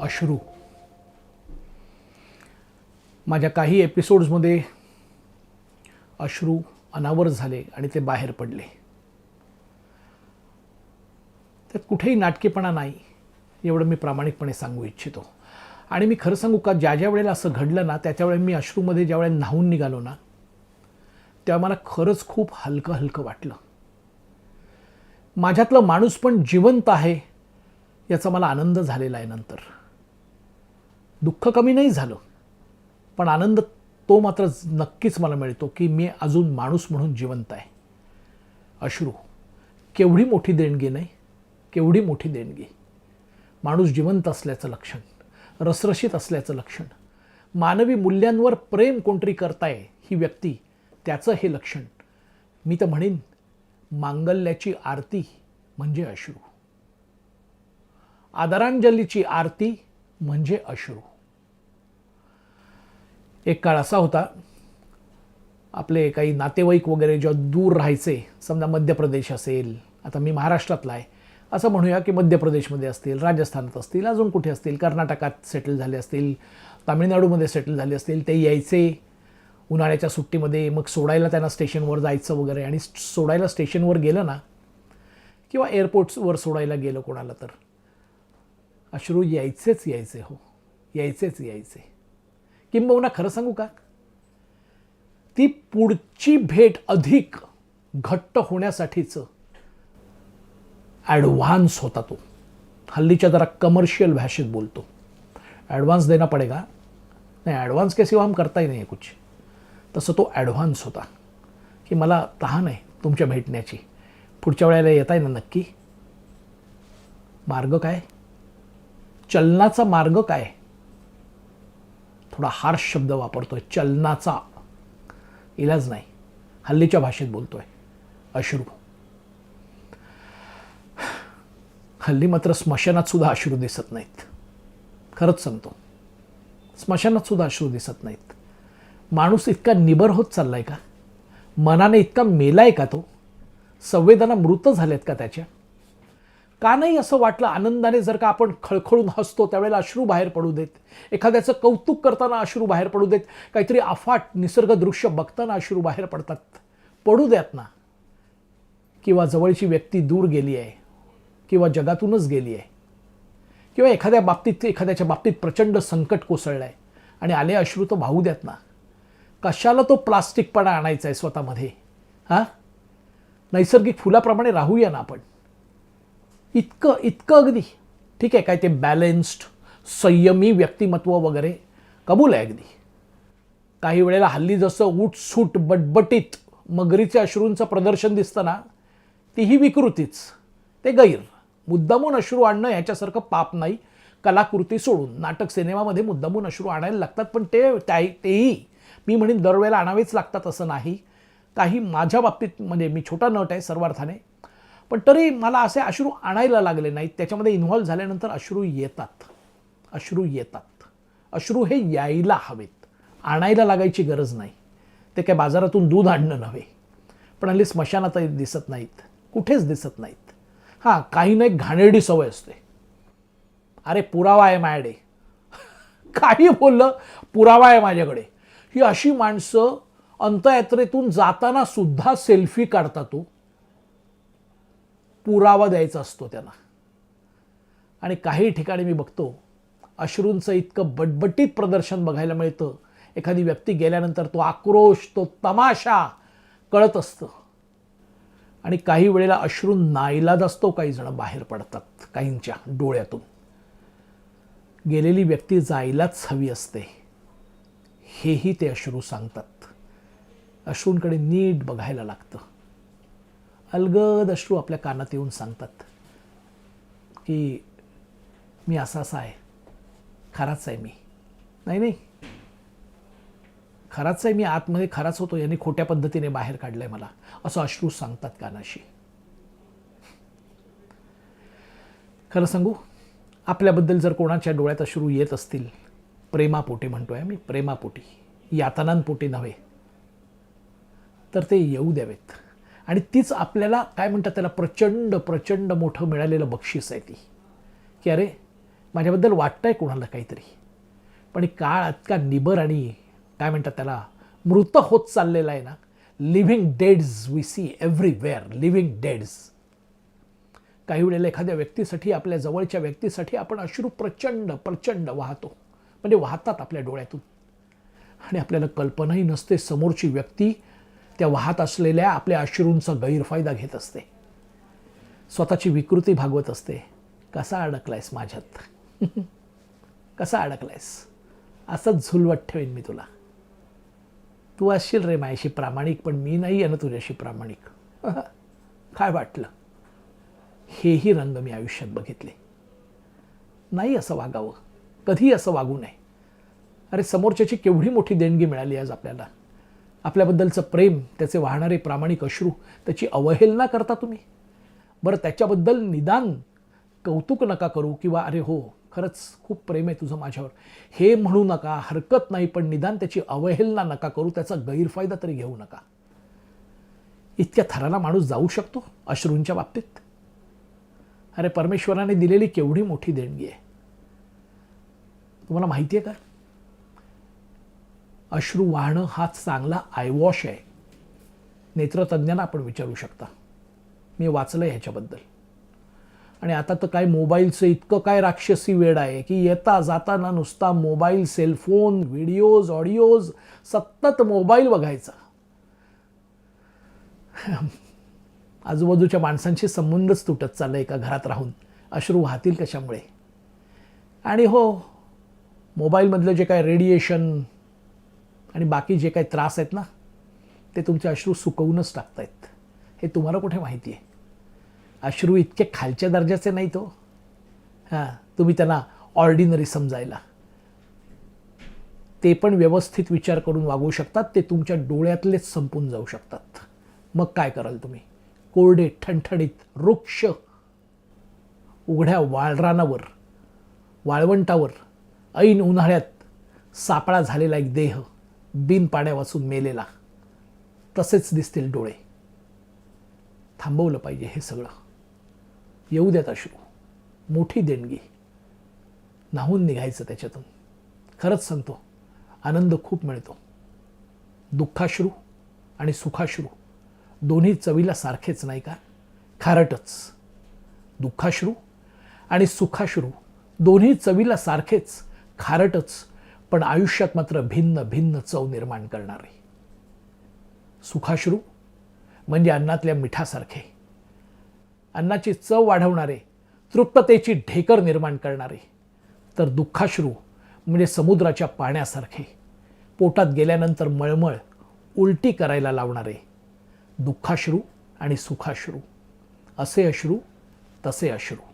अश्रू. माझ्या काही एपिसोड्समध्ये अश्रू अनावर झाले आणि ते बाहेर पडले. त्यात कुठेही नाटकेपणा नाही एवढं मी प्रामाणिकपणे सांगू इच्छितो. आणि मी खरं सांगू का ज्या ज्या वेळेला असं घडलं ना त्याच्या वेळेला मी अश्रूमध्ये ज्या वेळेला न्हावून निघालो ना तेव्हा मला खरंच खूप हलकं हलकं वाटलं. माझ्यातलं माणूस पण जिवंत आहे याचा मला आनंद झालेला आहे नंतर. दुःख कमी नाही झालं पण आनंद तो मात्र नक्कीच मला मिळतो की मी अजून माणूस म्हणून जिवंत आहे. अश्रू केवढी मोठी देणगी नाही केवढी मोठी देणगी. माणूस जिवंत असल्याचं लक्षण रसरशीत असल्याचं लक्षण मानवी मूल्यांवर प्रेम कोणतरी करताय ही व्यक्ती त्याचं हे लक्षण. मी तर म्हणेन मांगल्याची आरती म्हणजे अश्रू. आदरांजलीची आरती म्हणजे अश्रू. एक काळ असा होता आपले काही नातेवाईक वगैरे जेव्हा दूर राहायचे समजा मध्य प्रदेश असेल आता मी महाराष्ट्रातला आहे असं म्हणूया की मध्य प्रदेशमध्ये असतील राजस्थानात असतील अजून कुठे असतील कर्नाटकात सेटल झाले असतील तामिळनाडूमध्ये सेटल झाले असतील ते यायचे. उन्हाळ्याच्या सुट्टीमध्ये मग सोडायला त्यांना स्टेशनवर जायचं वगैरे आणि सोडायला स्टेशनवर गेलं ना किंवा एअरपोर्ट्सवर सोडायला गेलं कोणाला तर. अश्रू यायचेच यायचे हो यायचेच यायचे. किंबहुना खरं सांगू का? ती पुढची भेट अधिक घट्ट होण्यासाठीचं ॲडव्हान्स होता तो. हल्लीच्या जरा कमर्शियल भाषेत बोलतो. ॲडव्हान्स देना पडेगा? नाही ॲडव्हान्स के सिवा हम करता ही नाही आहे कुछ. तसं तो ॲडव्हान्स होता. की मला तहान आहे तुमच्या भेटण्याची. पुढच्या वेळेला येत आहे ना नक्की? मार्ग काय? चलनाचा मार्ग काय? थोडा हार्श शब्द वापरतोय. चलनाचा. इलाज नाही. हल्लीच्या भाषेत बोलतोय. अश्रू. हल्ली मात्र स्मशानात सुद्धा अश्रू दिसत नाहीत. खरंच सांगतो. स्मशानात सुद्धा अश्रू दिसत नाहीत. माणूस इतका निबर होत चाललाय का? मनाने इतका मेलाय का तो? संवेदना मृत झाल्यात का त्याच्या? का नाही असं वाटलं आनंदाने जर का आपण खळखळून हसतो त्यावेळेला अश्रू बाहेर पडू देत? एखाद्याचं कौतुक करताना अश्रू बाहेर पडू देत? काहीतरी अफाट निसर्ग दृश्य बघताना अश्रू बाहेर पडतात? पडू द्यात ना. किंवा जवळची व्यक्ती दूर गेली आहे. किंवा जगातूनच गेली आहे. किंवा एखाद्या बाबतीत एखाद्याच्या बाबतीत प्रचंड संकट कोसळलं आहे आणि आले अश्रू तर वाहू द्यात ना. कशाला तो प्लास्टिकपणा आणायचा आहे स्वतःमध्ये? हां? नैसर्गिक फुलाप्रमाणे राहूया ना आपण. इतकं इतकं अगदी. ठीक आहे काय ते बॅलेन्स्ड संयमी व्यक्तिमत्व वगैरे कबूल आहे अगदी. काही वेळेला हल्ली जसं उठसूट बटबटीत मगरीच्या अश्रूंचं प्रदर्शन दिसतं ना तीही विकृतीच. ते गैर. मुद्दामून अश्रू आणणं ह्याच्यासारखं पाप नाही. कलाकृती सोडून. नाटक सिनेमामध्ये मुद्दामून अश्रू आणायला लागतात पण ते त्या- तेही मी म्हणेन दरवेळेला आणावेच लागतात असं नाही. काही माझ्या बाबतीत म्हणजे मी छोटा नट आहे सर्वार्थाने. पण तरी मला असे अश्रू आणायला लागले नाहीत. त्याच्यामध्ये इन्व्हॉल्व्ह झाल्यानंतर अश्रू येतात. अश्रू येतात. अश्रू हे यायला हवेत. आणायला लागायची गरज नाही. ते काय बाजारातून दूध आणणं नव्हे. पण हल्ली स्मशानातही दिसत नाहीत. कुठेच दिसत नाहीत. हां काही नाही घाणेरडी सवय असते. अरे पुरावा आहे माझ्याकडे. काही बोललं पुरावा आहे माझ्याकडे. ही अशी माणसं अंतयात्रेतून जाताना सुद्धा सेल्फी काढतात तो पुरावा द्यायचा असतो त्यांना. आणि काही ठिकाणी मी बघतो अश्रूंचं इतकं बटबटीत प्रदर्शन बघायला मिळतं. एखादी व्यक्ती गेल्यानंतर तो आक्रोश तो तमाशा कळत असतं. आणि काही वेळेला अश्रू नाईलाज असतो काही जण बाहेर पडतात काहींच्या डोळ्यातून. गेलेली व्यक्ती जायलाच हवी असते. हेही ते अश्रू सांगतात. अश्रूंकडे नीट बघायला लागतं. अलगद अश्रू आपल्या कानात येऊन सांगतात की मी असा असा आहे. खराच आहे मी. नाही नाही. खराच आहे मी आतमध्ये खराच होतो यांनी खोट्या पद्धतीने बाहेर काढलंय मला. असं अश्रू सांगतात कानाशी. खरं सांगू आपल्याबद्दल जर कोणाच्या डोळ्यात अश्रू येत असतील प्रेमापोटी म्हणतो आहे मी प्रेमापोटी. यातनांपोटी नव्हे. तर ते येऊ द्यावेत. आणि तीच आपल्याला काय म्हणतात त्याला प्रचंड प्रचंड मोठं मिळालेलं बक्षीस आहे ती. की अरे माझ्याबद्दल वाटतंय कोणाला काहीतरी. पण काळ इतका निबर आणि काय म्हणतात त्याला मृत होत चाललेला आहे ना living deads we see everywhere living deads काही वेळेला एखाद्या व्यक्तीसाठी आपल्या जवळच्या व्यक्तीसाठी आपण अश्रू प्रचंड प्रचंड वाहतो. म्हणजे वाहतात आपल्या डोळ्यातून. आणि आपल्याला कल्पनाही नसते समोरची व्यक्ती त्या वाहत असलेल्या आपल्या अश्रूंचा गैरफायदा घेत असते. स्वतःची विकृती भागवत असते. कसा अडकलायस माझ्यात? कसा अडकलायस? असंच झुलवत ठेवेन मी तुला. तू असशील रे माझ्याशी प्रामाणिक पण मी नाही आहे ना तुझ्याशी प्रामाणिक. काय वाटलं? हेही रंग मी आयुष्यात बघितले. नाही असं वागावं. कधीही असं वागू नये. अरे समोरच्याची केवढी मोठी देणगी मिळाली आज आपल्याला. आपल्याबद्दलचं प्रेम त्याचे वाहणारे प्रामाणिक अश्रू त्याची अवहेलना करता तुम्ही. बरं त्याच्याबद्दल निदान कौतुक नका करू किंवा अरे हो खरंच खूप प्रेम आहे तुझं माझ्यावर. हे म्हणू नका हरकत नाही पण निदान त्याची अवहेलना नका करू त्याचा गैरफायदा तरी घेऊ नका. इतक्या थराला माणूस जाऊ शकतो अश्रूंच्या बाबतीत? अरे परमेश्वराने दिलेली केवढी मोठी देणगी आहे. तुम्हाला माहिती आहे का? अश्रू वाहणं हा चांगला आयवॉश आहे. नेत्रतज्ञांना आपण विचारू शकता. मी वाचलं आहे ह्याच्याबद्दल. आणि आता तर काय मोबाईलचं इतकं काय राक्षसी वेळ आहे की येता जाताना नुसता मोबाईल सेलफोन व्हिडिओज ऑडिओज सतत मोबाईल बघायचा. आजूबाजूच्या माणसांशी संबंधच तुटत चाललं एका घरात राहून. अश्रू वाहतील कशामुळे? आणि हो मोबाईलमधलं जे काय रेडिएशन आणि बाकी जे काही त्रास आहेत ना ते तुमचे अश्रू सुकवूनच टाकतायत. हे तुम्हाला कुठे माहिती आहे? अश्रू इतके खालच्या दर्जाचे नाही तो हो. हां तुम्ही त्यांना ऑर्डिनरी समजायला. ते पण व्यवस्थित विचार करून वागू शकतात ते तुमच्या डोळ्यातलेच संपून जाऊ शकतात. मग काय कराल तुम्ही? कोरडे ठणठणीत वृक्ष उघड्या वाळरानावर वाळवंटावर ऐन उन्हाळ्यात सापळा झालेला एक देह बिन वाचून मेलेला. तसेच दिसतील डोळे. थांबवलं पाहिजे हे सगळं. येऊ द्यात अश्रू मोठी देणगी. नाहून निघायचं त्याच्यातून. खरंच सांगतो आनंद खूप मिळतो. दुःखाश्रू आणि सुखाश्रू दोन्ही चवीला सारखेच नाही का? खारटच. दुःखाश्रू आणि सुखाश्रू दोन्ही चवीला सारखेच खारटच पण आयुष्यात मात्र भिन्न भिन्न चव निर्माण करणारे. सुखाश्रू म्हणजे अन्नातल्या मिठासारखे. अन्नाची चव वाढवणारे तृप्ततेची ढेकर निर्माण करणारे. तर दुःखाश्रू म्हणजे समुद्राच्या पाण्यासारखे. पोटात गेल्यानंतर मळमळ उलटी करायला लावणारे. दुःखाश्रू आणि सुखाश्रू असे अश्रू तसे अश्रू.